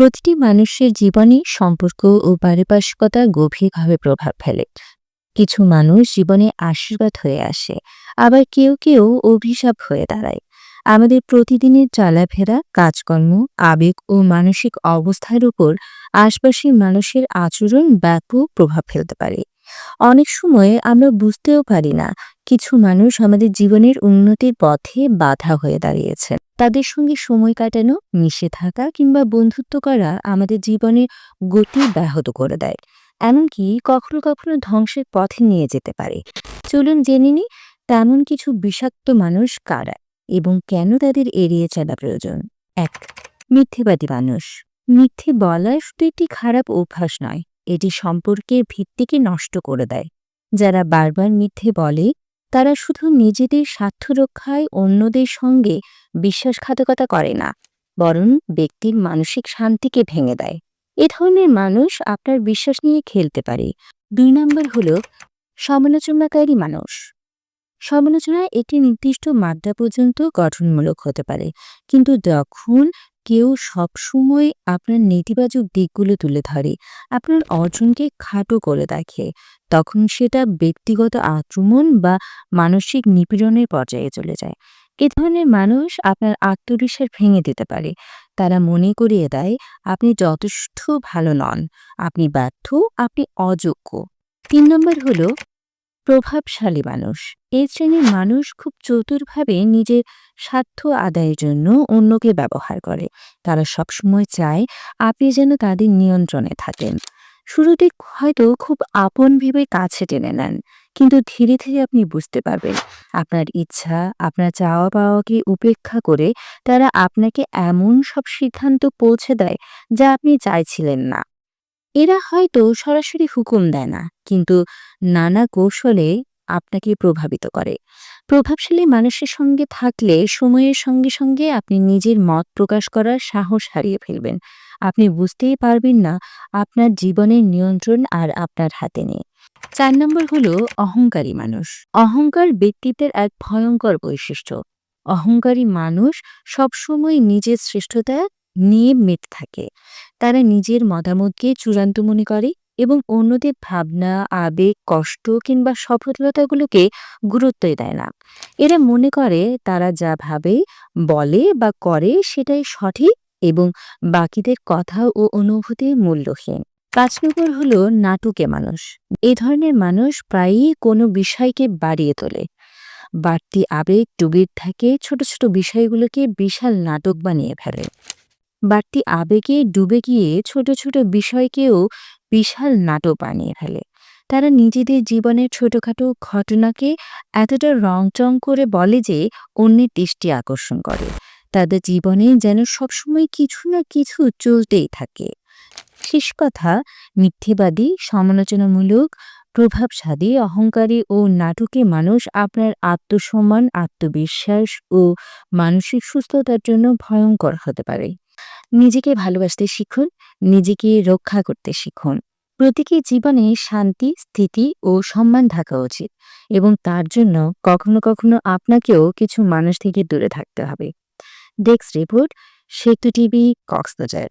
প্রতিটি মানুষের জীবনে সম্পর্ক ও পারিপার্শ্বিকতা গভীরভাবে প্রভাব ফেলে। কিছু মানুষ জীবনে আশীর্বাদ হয়ে আসে, আবার কেউ কেউ অভিশাপ হয়ে দাঁড়ায়। আমাদের প্রতিদিনের চলাফেরা, কাজকর্ম, আবেগ ও মানসিক অবস্থার উপর আশপাশের মানুষের আচরণ ব্যাপক প্রভাব ফেলতে পারে। অনেক সময় আমরা বুঝতেও পারি না, কিছু মানুষ আমাদের জীবনের উন্নতির পথে বাধা হয়ে দাঁড়িয়েছে। তাদের সঙ্গে সময় কাটানো, মিশে থাকা কিংবা বন্ধুত্ব করা আমাদের জীবনের গতি ব্যাহত করে দেয়। এমনকি কখনো কখনো ধ্বংসের পথে নিয়ে যেতে পারে। চলুন জেনে নিই, তেমন কিছু বিষাক্ত মানুষ কারা এবং কেন তাদের এড়িয়ে চলা প্রয়োজন? এক, মিথ্যেবাদী মানুষ। মিথ্যে বলা শুধু একটি খারাপ অভ্যাস নয়, এটি সম্পর্কের ভিত্তিকে নষ্ট করে দেয়। যারা বারবার মিথ্যে বলে তারা শুধু নিজেদের স্বার্থ রক্ষায় অন্যদের সঙ্গে বিশ্বাসঘাতকতা করে না, বরং ব্যক্তির মানসিক শান্তিকে ভেঙে দেয়। এ ধরনের মানুষ আপনার বিশ্বাস নিয়ে খেলতে পারে। দুই নম্বর হল সমালোচনাকারী মানুষ। সমালোচনা একটি নির্দিষ্ট মাত্রা পর্যন্ত গঠনমূলক হতে পারে, কিন্তু যখন কেউ সবসময় আপনার নেতিবাচক দিকগুলো তুলে ধরে, আপনার অর্জনকে খাটো করে দেখে। তখন সেটা ব্যক্তিগত আক্রমণ বা মানসিক নিপীড়নের পর্যায়ে চলে যায়। এ ধরনের মানুষ আপনার আত্মবিশ্বাস ভেঙে দিতে পারে। তারা মনে করিয়ে দেয়, আপনি যথেষ্ট ভালো নন। আপনি ব্যর্থ, আপনি অযোগ্য। তিন নম্বর হলো প্রভাবশালী মানুষ। এই শ্রেণির মানুষ খুব চতুরভাবে নিজের স্বার্থ আদায়ের জন্য অন্যকে ব্যবহার করে। তারা সবসময় চায় আপনি যেন তাদের নিয়ন্ত্রণে থাকেন। শুরুতে হয়তো খুব আপন ভেবে কাছে টেনে নেন, কিন্তু ধীরে ধীরে আপনি বুঝতে পারবেন, আপনার ইচ্ছা, আপনার চাওয়া পাওয়াকে উপেক্ষা করে তারা আপনাকে এমন সব সিদ্ধান্ত পৌঁছে দেয় যা আপনি চাইছিলেন না। এরা হয়তো সরাসরি হুকুম দেয় না, কিন্তু নানা কৌশলে আপনাকে প্রভাবিত করে। প্রভাবশালী মানুষের সঙ্গে থাকলে সময়ের সঙ্গে সঙ্গে আপনি নিজের মত প্রকাশ করার সাহস হারিয়ে ফেলবেন। আপনি বুঝতেই পারবেন না আপনার জীবনের নিয়ন্ত্রণ আর আপনার হাতে নেই। চার নম্বর হলো অহংকারী মানুষ। অহংকার ব্যক্তিত্বের এক ভয়ঙ্কর বৈশিষ্ট্য। অহংকারী মানুষ সবসময় নিজের শ্রেষ্ঠতা নিয়ে মেতে থাকে। তারা নিজের মতামতকে চূড়ান্ত মনে করে এবং অন্যদের ভাবনা, আবেগ, কষ্ট কিংবা সফলতাগুলোকে গুরুত্বই দেয় না। এরা মনে করে তারা যা ভাবে, বলে বা করে সেটাই সঠিক এবং বাকিদের কথা ও অনুভূতি মূল্যহীন। নম্বর হলো নাটুকে মানুষ। এ ধরনের মানুষ প্রায়ই কোনো বিষয়কে বাড়িয়ে তোলে। বাড়তি আবেগ ডুবির থাকে, ছোট ছোট বিষয়গুলোকে বিশাল নাটক বানিয়ে ফেলে। বাড়তি আবেগে ডুবে গিয়ে ছোট ছোট বিষয়কেও বিশাল নাটক বানিয়ে ফেলে। তারা নিজেদের জীবনের ছোটখাটো ঘটনাকে এতটা রংচং করে বলে যে অন্যের দৃষ্টি আকর্ষণ করে। তাদের জীবনে যেন সবসময় কিছু না কিছু চলতেই থাকে। শেষ কথা, মিথ্যেবাদী, সমালোচনামূলক, প্রভাবশালী, অহংকারী ও নাটকে মানুষ আপনার আত্মসম্মান, আত্মবিশ্বাস ও মানসিক সুস্থতার জন্য ভয়ঙ্কর হতে পারে। নিজেকে ভালোবাসতে শিখুন, নিজেকে রক্ষা করতে শিখুন। প্রতীকী জীবনে শান্তি, স্থিতি ও সম্মান থাকা উচিত এবং তার জন্য কখনো কখনো আপনাকেও কিছু মানুষ থেকে দূরে থাকতে হবে। Desk report, Setu TV, Cox's Bazar.